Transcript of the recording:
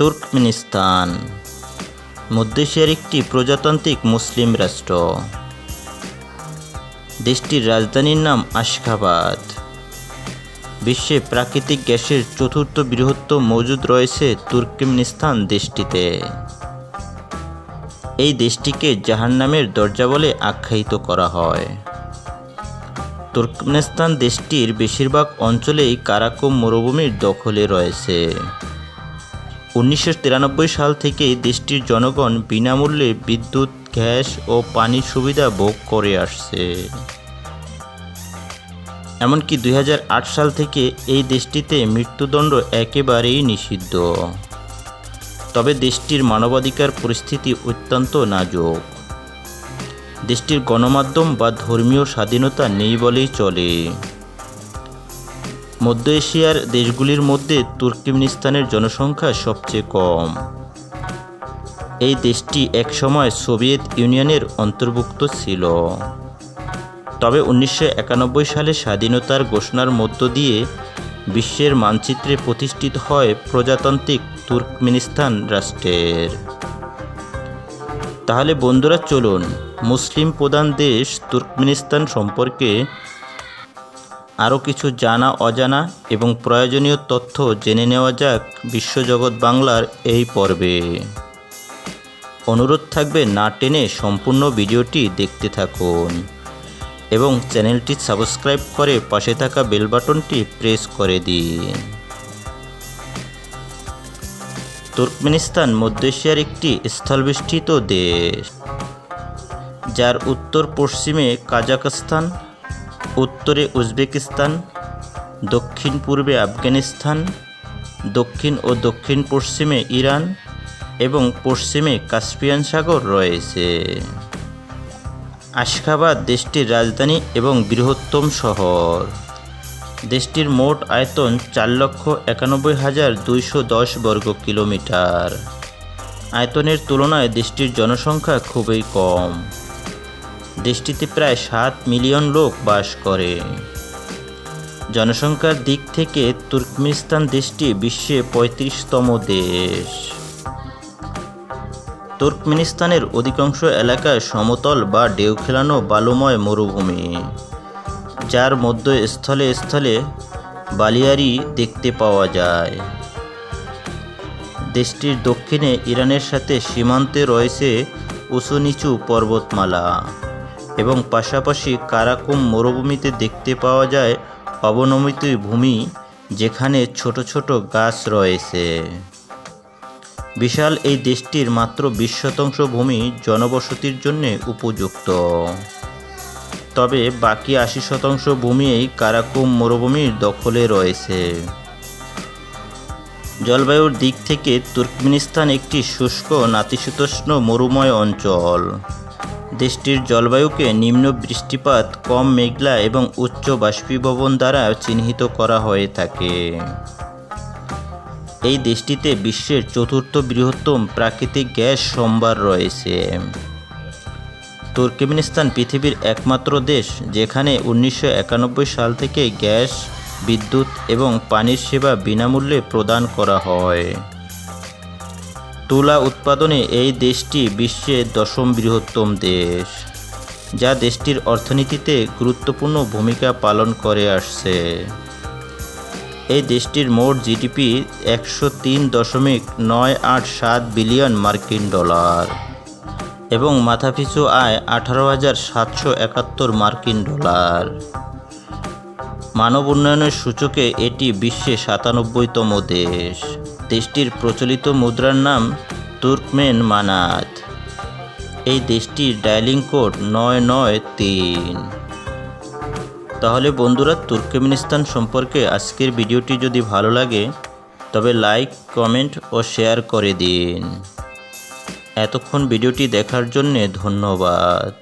Turkmenistan মধ্য এশিয়ার একটি প্রজাতান্ত্রিক মুসলিম রাষ্ট্র। দেশটির রাজধানীর নাম আশখাবাদ। বিশ্বে প্রাকৃতিক গ্যাসের চতুর্থ বৃহত্তম মজুদ রয়েছে তুর্কমেনিস্তান দেশটিতে। এই দেশটিকে জাহান্নামের দরজা বলে আখ্যায়িত করা হয়। তুর্কমেনিস্তান দেশটির বেশিরভাগ অঞ্চলেই কারাকোম মরুভূমির দখলে রয়েছে। উনিশশো তিরানব্বই সাল থেকে দেশটির জনগণ বিনামূল্যে বিদ্যুৎ, গ্যাস ও পানির সুবিধা ভোগ করে আসছে। এমনকি দুই হাজার আট সাল থেকে এই দেশটিতে মৃত্যুদণ্ড একেবারেই নিষিদ্ধ। তবে দেশটির মানবাধিকার পরিস্থিতি অত্যন্ত নাজুক। দেশটির গণমাধ্যম বা ধর্মীয় স্বাধীনতা নেই বলেই চলে। মধ্য এশিয়ার দেশগুলির মধ্যে তুর্কমেনিস্তানের জনসংখ্যা সবচেয়ে কম। এই দেশটি একসময় সোভিয়েত ইউনিয়নের অন্তর্ভুক্ত ছিল। তবে উনিশশো একানব্বই সালে স্বাধীনতার ঘোষণার মধ্য দিয়ে বিশ্বের মানচিত্রে প্রতিষ্ঠিত হয় প্রজাতান্ত্রিক তুর্কমেনিস্তান রাষ্ট্রের। তাহলে বন্ধুরা চলুন, মুসলিম প্রধান দেশ তুর্কমেনিস্তান সম্পর্কে আরও কিছু জানা, অজানা এবং প্রয়োজনীয় তথ্য জেনে নেওয়া যাক বিশ্বজগৎ বাংলার এই পর্বে। অনুরোধ থাকবে না টেনে সম্পূর্ণ ভিডিওটি দেখতে থাকুন এবং চ্যানেলটি সাবস্ক্রাইব করে পাশে থাকা বেল বাটনটি প্রেস করে দিন। তুর্কমেনিস্তান মধ্য এশিয়ার একটি স্থলবেষ্টিত দেশ, যার উত্তর পশ্চিমে কাজাকস্তান উত্তরে উজবেকিস্তান, দক্ষিণ পূর্বে আফগানিস্তান, দক্ষিণ ও দক্ষিণ পশ্চিমে ইরান এবং পশ্চিমে কাস্পিয়ান সাগর রয়েছে। আশখাবাদ দেশটির রাজধানী এবং বৃহত্তম শহর। দেশটির মোট আয়তন চার লক্ষ একানব্বই হাজার দুইশো দশ বর্গ কিলোমিটার। আয়তনের তুলনায় দেশটির জনসংখ্যা খুবই কম। দেশটিতে প্রায় সাত মিলিয়ন লোক বাস করে। জনসংখ্যার দিক থেকে তুর্কমেনিস্তান দেশটি বিশ্বে পঁয়ত্রিশতম দেশ। তুর্কমেনিস্তানের অধিকাংশ এলাকায় সমতল বা ডেউ খেলানো বালুময় মরুভূমি, যার মধ্যে স্থলে স্থলে বালিয়ারি দেখতে পাওয়া যায়। দেশটির দক্ষিণে ইরানের সাথে সীমান্তে রয়েছে উঁচু নিচু পর্বতমালা। এবং পাশাপাশি কারাকুম মরুভূমিতে দেখতে পাওয়া যায় অবনমিত ভূমি যেখানে ছোট ছোট গাছ রয়েছে। বিশাল এই দেশটির মাত্র বিশ শতাংশ ভূমি জনবসতির জন্য উপযুক্ত। তবে বাকি আশি শতাংশ ভূমি এই কারাকুম মরুভূমির দখলে রয়েছে। জলবায়ুর দিক থেকে তুর্কমেনিস্তান একটি শুষ্ক নাতিশীতোষ্ণ মরুময় অঞ্চল। দেশটির জলবায়ুকে নিম্ন বৃষ্টিপাত, কম মেঘলা এবং উচ্চ বাষ্পীভবন দ্বারা চিহ্নিত করা হয়ে থাকে। এই দেশটিতে বিশ্বের চতুর্থ বৃহত্তম প্রাকৃতিক গ্যাস সম্ভার রয়েছে। তুর্কমেনিস্তান পৃথিবীর একমাত্র দেশ, যেখানে উনিশশো একানব্বই সাল থেকে গ্যাস, বিদ্যুৎ এবং পানির সেবা বিনামূল্যে প্রদান করা হয়। তুলা উৎপাদনে এই দেশটি বিশ্বের দশম বৃহত্তম দেশ, যা দেশটির অর্থনীতিতে গুরুত্বপূর্ণ ভূমিকা পালন করে আসছে। এই দেশটির মোট জিডিপি একশো তিন দশমিক নয় আট সাত বিলিয়ন মার্কিন ডলার এবং মাথাপিছু আয় আঠারো হাজার সাতশো একাত্তর মার্কিন ডলার। মানব উন্নয়নের সূচকে এটি বিশ্বে সাতানব্বইতম দেশ। দেশটির প্রচলিত মুদ্রার নাম তুর্কমেন মানাত। এই দেশটির ডায়ালিং কোড নয় নয় তিন। তাহলে বন্ধুরা, তুর্কমেনিস্তান সম্পর্কে আজকের ভিডিওটি যদি ভালো লাগে, তবে লাইক, কমেন্ট ও শেয়ার করে দিন। এতক্ষণ ভিডিওটি দেখার জন্যে ধন্যবাদ।